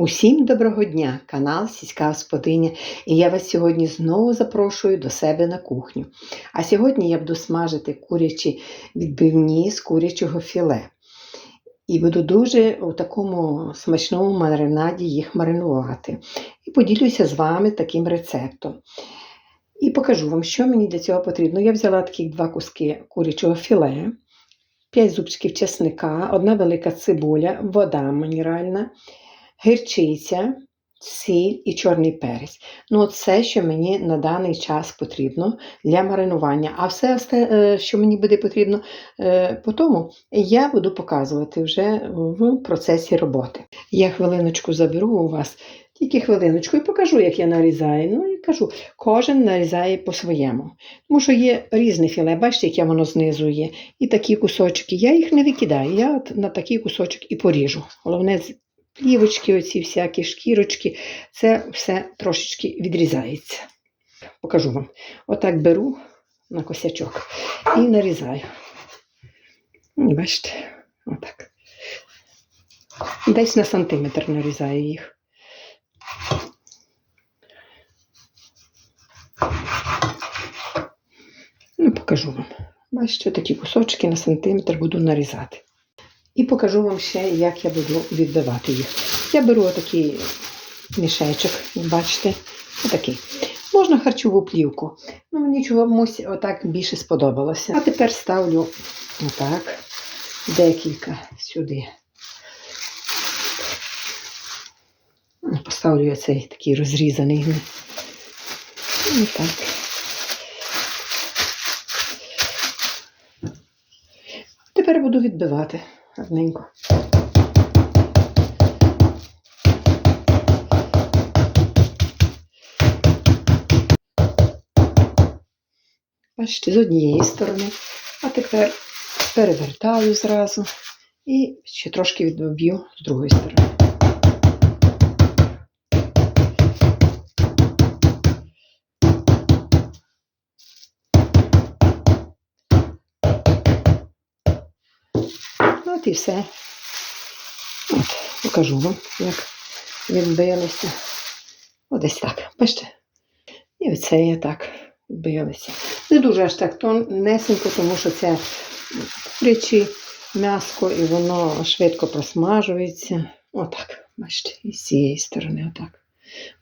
Усім доброго дня, канал Сільська Господиня, і я вас сьогодні знову запрошую до себе на кухню. А сьогодні я буду смажити курячі відбивні з курячого філе. І буду дуже у такому смачному маринаді їх маринувати. І поділюся з вами таким рецептом. І покажу вам, що мені для цього потрібно. Я взяла такі два куски курячого філе, 5 зубчиків чесника, одна велика цибуля, вода мінеральна гірчиця, сіль і чорний перець. Ну, от все, що мені на даний час потрібно для маринування. А все, що мені буде потрібно е, по тому, я буду показувати вже в процесі роботи. Я хвилиночку заберу у вас, тільки хвилиночку, і покажу, як я нарізаю. Ну і кажу, кожен нарізає по-своєму. Тому що є різне філе, бачите, яке воно знизу є. І такі кусочки. Я їх не викидаю. Я на такий кусочок і поріжу. Головне, плівочки, оці всякі шкірочки, це все трошечки відрізається. Покажу вам. Отак беру на косячок і нарізаю. Бачите, отак. Десь на сантиметр нарізаю їх. Ну, покажу вам. Бачите, такі кусочки на сантиметр буду нарізати. І покажу вам ще, як я буду відбивати їх. Я беру отакий мішечок, бачите, отакий. Можна харчову плівку. Ну, мені чомусь отак більше сподобалося. А тепер ставлю отак, декілька сюди. Поставлю я цей такий розрізаний. І так. Тепер буду відбивати гарненько. Бачите, з однієї сторони, а тепер перевертаю зразу і ще трошки відб'ю з другої сторони. От і все. От, покажу вам, як відбилися. Ось так. Бачите? І оце я так відбилися. Не дуже аж так тонесенько, тому що це курячі м'яско і воно швидко просмажується. Отак. Бачите, і з цієї сторони, отак.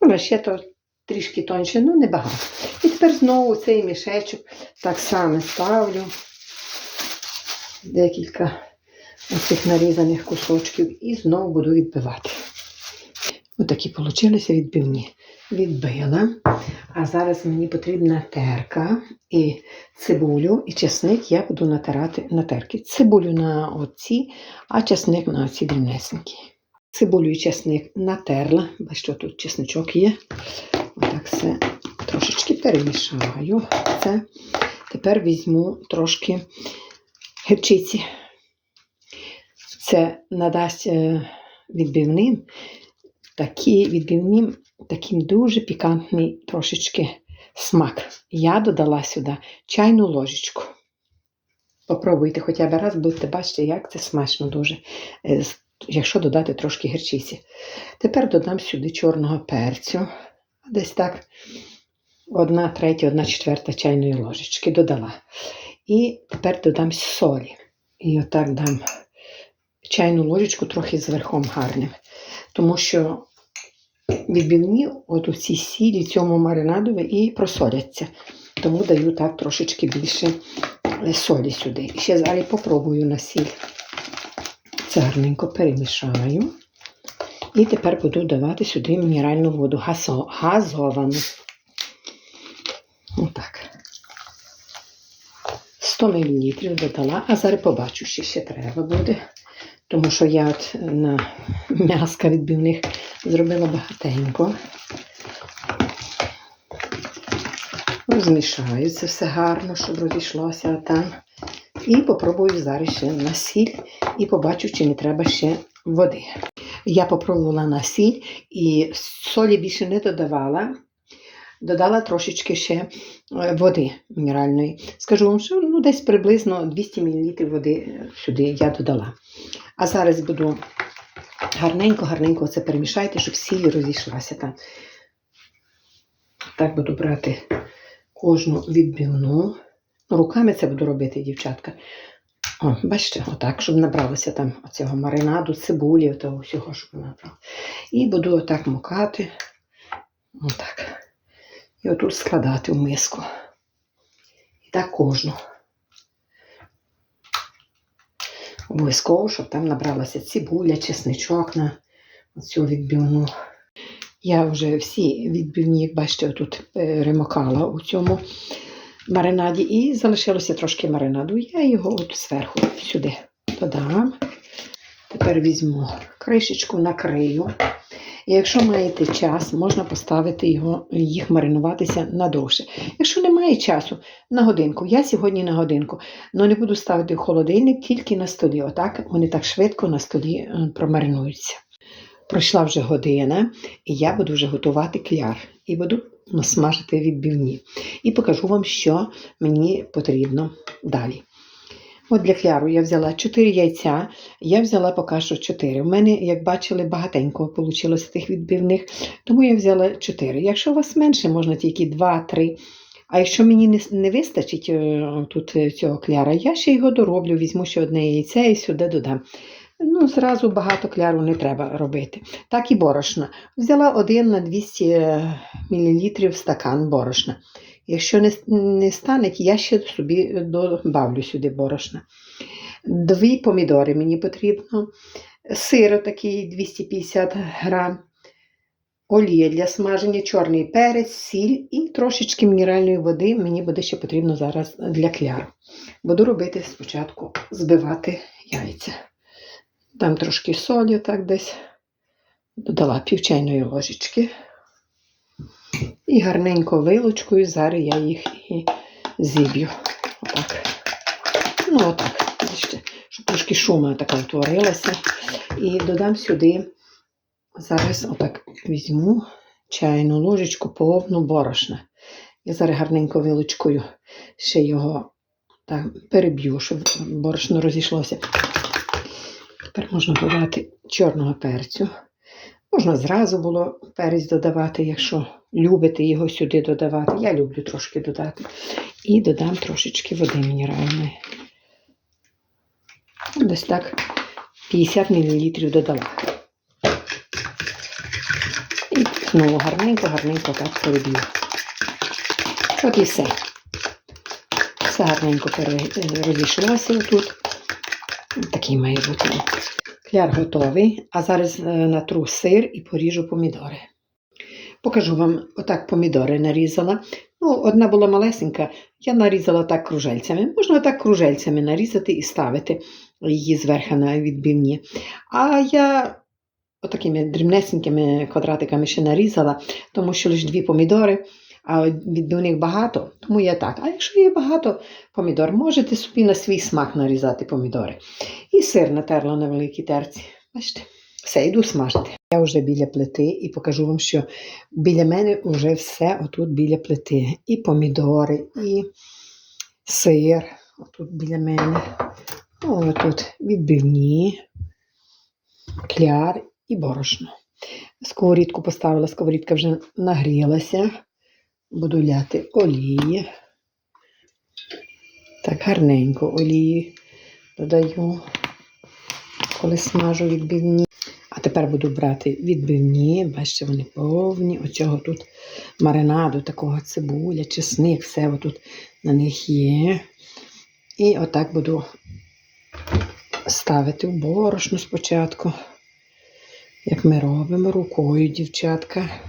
Може, ще то трішки тоньше, ну небагато. І тепер знову цей мішечок так само ставлю. Декілька оцих нарізаних кусочків і знову буду відбивати. Отакі получилися відбивні. Відбила. А зараз мені потрібна терка і цибулю, і чесник я буду натирати на терки. Цибулю на оці, а чесник на оці дрібнесенькі. Цибулю і чесник натерла, що тут чесничок є. Отак все трошечки перемішаю. Це. Тепер візьму трошки гірчиці. Це надасть е, відбивним такі відбивним, таким дуже пікантний трошечки смак. Я додала сюди чайну ложечку. Попробуйте хоча б раз, будете бачити, як це смачно дуже, е, якщо додати трошки гірчиці. Тепер додам сюди чорного перцю. Десь так одна третя, одна четверта чайної ложечки додала. І тепер додам солі. І отак дам чайну ложечку трохи з верхом гарним. Тому що відбивні от у цій сілі, цьому маринадові і просоляться. Тому даю так трошечки більше е, солі сюди. І ще зараз попробую на сіль. Це гарненько перемішаю. І тепер буду давати сюди мінеральну воду газо- газовану. Отак. 100 мл додала, а зараз побачу, що ще треба буде. Тому що я от на м'яска відбивних зробила багатенько. Розмішаю це все гарно, щоб розійшлося там. І попробую зараз ще на сіль і побачу, чи не треба ще води. Я попробувала на сіль і солі більше не додавала. Додала трошечки ще е, води мінеральної. Скажу вам, що ну, десь приблизно 200 мл води сюди я додала. А зараз буду Гарненько, гарненько це перемішайте, щоб сіль розійшлася там. Так буду брати кожну відбивну. Ну, Руками це буду робити, дівчатка. О, бачите, отак, щоб набралося там оцього маринаду, цибулі, того всього, щоб набрало. І буду отак мукати. Отак. І отут складати в миску. І так кожну. Обов'язково, щоб там набралася цибуля, чесничок на цю відбивну. Я вже всі відбивні, як бачите, тут ремокала у цьому маринаді і залишилося трошки маринаду. Я його от зверху сюди додам. Тепер візьму кришечку, накрию. Якщо маєте час, можна поставити його, їх маринуватися надовше. Якщо немає часу, на годинку. Я сьогодні на годинку, але не буду ставити в холодильник тільки на столі. Отак вони так швидко на столі е, промаринуються. Пройшла вже година, і я буду вже готувати кляр. І буду смажити відбивні. І покажу вам, що мені потрібно далі. От для кляру я взяла 4 яйця, я взяла поки що 4. У мене, як бачили, багатенько вийшло тих відбивних, тому я взяла 4. Якщо у вас менше, можна тільки 2-3. А якщо мені не, не вистачить е, тут е, цього кляра, я ще його дороблю, візьму ще одне яйце і сюди додам. Ну, зразу багато кляру не треба робити. Так і борошна. Взяла 1 на 200 мл стакан борошна. Якщо не, не стане, я ще собі добавлю сюди борошна. Дві помідори мені потрібно, сир такий 250 грам, олія для смаження, чорний перець, сіль і трошечки мінеральної води мені буде ще потрібно зараз для кляру. Буду робити спочатку збивати яйця. Дам трошки солі, так десь. Додала пів чайної ложечки. І гарненько вилочкою, зараз я їх і зіб'ю. Отак. Ну, отак. Ще, щоб трошки шума така утворилася. І додам сюди, зараз отак візьму чайну ложечку повну борошна. Я зараз гарненько вилочкою ще його так переб'ю, щоб борошно розійшлося. Тепер можна додати чорного перцю. Можна зразу було перець додавати, якщо любите його сюди додавати. Я люблю трошки додати. І додам трошечки води мінеральної. Десь так 50 мл додала. І знову гарненько, гарненько так переб'ю. От і все. Все гарненько розійшлося тут. Такий має бути. Кляр готовий, а зараз е, натру сир і поріжу помідори. Покажу вам, отак помідори нарізала. Ну, Одна була малесенька, я нарізала так кружельцями. Можна так кружельцями нарізати і ставити її зверху на відбивні. А я отакими дрібнесенькими квадратиками ще нарізала, тому що лише дві помідори, а відбивних багато, тому я так. А якщо є багато помідор, можете собі на свій смак нарізати помідори. І сир натерла на великій терці. Бачите? Все, йду смажити. Я вже біля плити і покажу вам, що біля мене вже все отут біля плити. І помідори, і сир. Отут біля мене. Ну, тут відбивні, кляр і борошно. Сковорідку поставила, сковорідка вже нагрілася. Буду ляти олії. Так, гарненько олії додаю, коли смажу відбивні. А тепер буду брати відбивні, бачите, вони повні. Оцього тут маринаду, такого цибуля, чесник, все отут на них є. І отак буду ставити в борошно спочатку, як ми робимо рукою, дівчатка.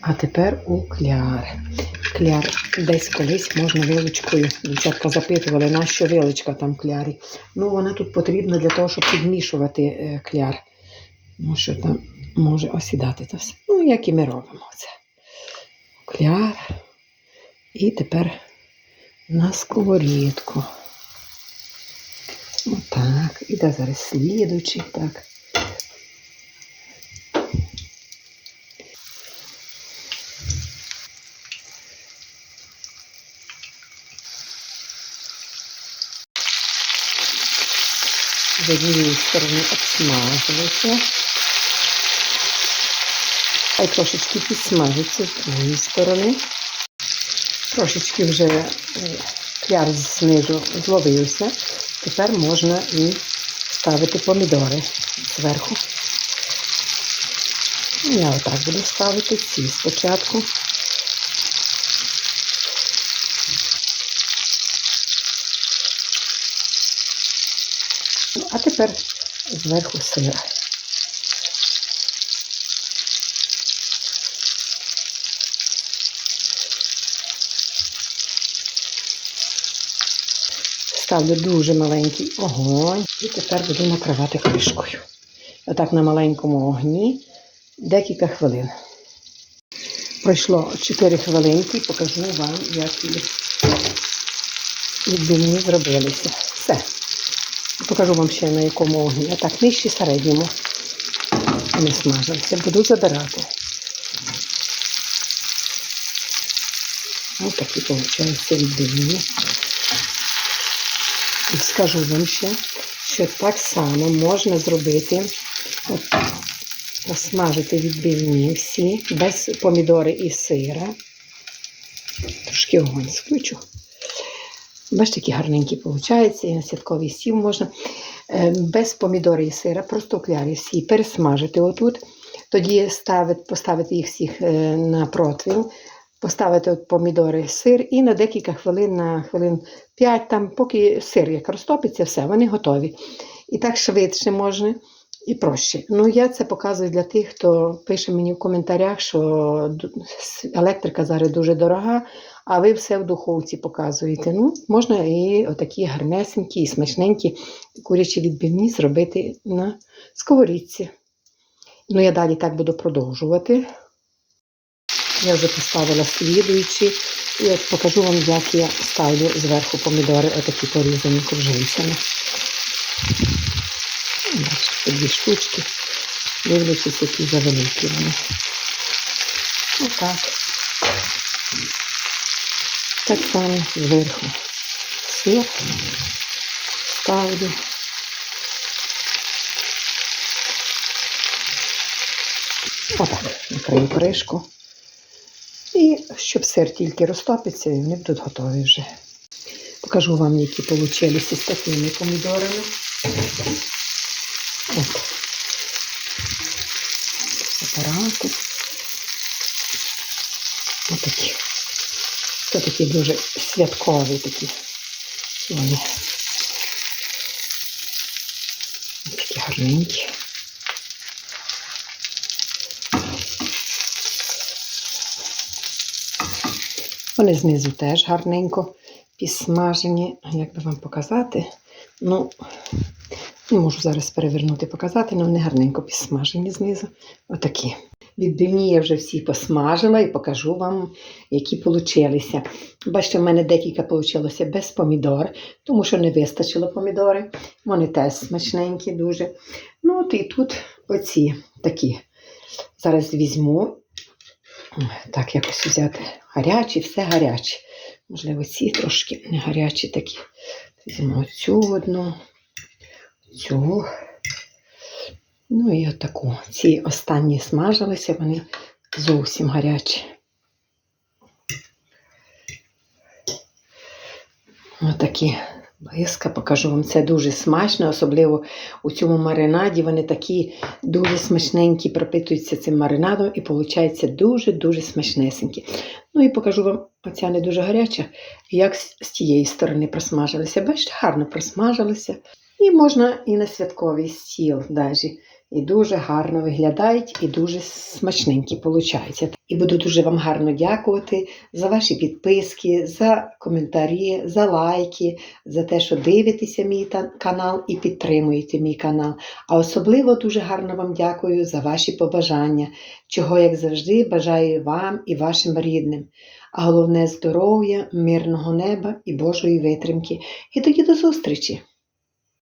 А тепер у кляр. Кляр десь колись можна вилочкою. Дівчатка запитували, на що вилочка там клярі. Ну, вона тут потрібна для того, щоб підмішувати е, кляр. Тому що там може осідати це все. Ну, як і ми робимо це. Кляр. І тепер на сковорідку. Отак. І да зараз слідуючий. Так. З однієї сторони обсмажилися. Хай трошечки підсмажиться з другої сторони. Трошечки вже е, кляр знизу зловився. Тепер можна і ставити помідори зверху. Я отак буду ставити ці спочатку. Ну, а тепер зверху сир. Ставлю дуже маленький огонь і тепер буду накривати кришкою. Отак на маленькому огні декілька хвилин. Пройшло 4 хвилинки, покажу вам, як їх відбивні зробилися. Все. Покажу вам ще на якому огні. А так нижче середньому вони смажилися. Буду забирати. Ось такі, виходить, відбивні. І скажу вам ще, що так само можна зробити, от, посмажити відбивні всі, без помідори і сира. Трошки огонь включу. Бачите, які гарненькі виходить, і на святковий стіл можна. Е, Без помідори і сира, просто клярі всі пересмажити отут. Тоді ставити, поставити їх всіх е, на противень, поставити от помідори, сир і на декілька хвилин, на хвилин 5, там, поки сир як розтопиться, все, вони готові. І так швидше можна і проще. Ну, я це показую для тих, хто пише мені в коментарях, що електрика зараз дуже дорога, а ви все в духовці показуєте. Ну, можна і отакі гарнесенькі і смачненькі курячі відбивні зробити на сковорідці. Ну, я далі так буду продовжувати. Я вже поставила слідуючі. І от покажу вам, як я ставлю зверху помідори, отакі порізані кружинцями. Бачите, дві штучки, дивлячись, які завеликі вони. Отак. Так само зверху сир ставлю. Отак, накрию кришку. І щоб сир тільки розтопиться, і вони будуть готові вже. Покажу вам, які вийшли з такими помідорами. От. Апарати. Отакі. Це такі дуже святкові такі. Вони. Такі гарненькі. Вони знизу теж гарненько підсмажені. Як би вам показати? Ну, не можу зараз перевернути показати, але вони гарненько підсмажені знизу. Отакі. Відбивні я вже всі посмажила і покажу вам, які получилися. Бачите, в мене декілька вийшло без помідор, тому що не вистачило помідори. Вони теж смачненькі дуже. Ну, от і тут оці такі. Зараз візьму, так якось взяти гарячі, все гаряче. Можливо, ці трошки не гарячі такі. Візьму цю одну, цю. Ну і отаку. Ці останні смажилися, вони зовсім гарячі. Отакі близька, покажу вам. Це дуже смачно, особливо у цьому маринаді. Вони такі дуже смачненькі, пропитуються цим маринадом і виходить дуже-дуже смачнесенькі. Ну і покажу вам, оця не дуже гаряча, як з тієї сторони просмажилися. Бачите, гарно просмажилися. І можна і на святковий стіл навіть. І дуже гарно виглядають, і дуже смачненькі получаються. І буду дуже вам гарно дякувати за ваші підписки, за коментарі, за лайки, за те, що дивитеся мій канал і підтримуєте мій канал. А особливо дуже гарно вам дякую за ваші побажання, чого, як завжди, бажаю вам і вашим рідним. А головне здоров'я, мирного неба і Божої витримки. І тоді до зустрічі!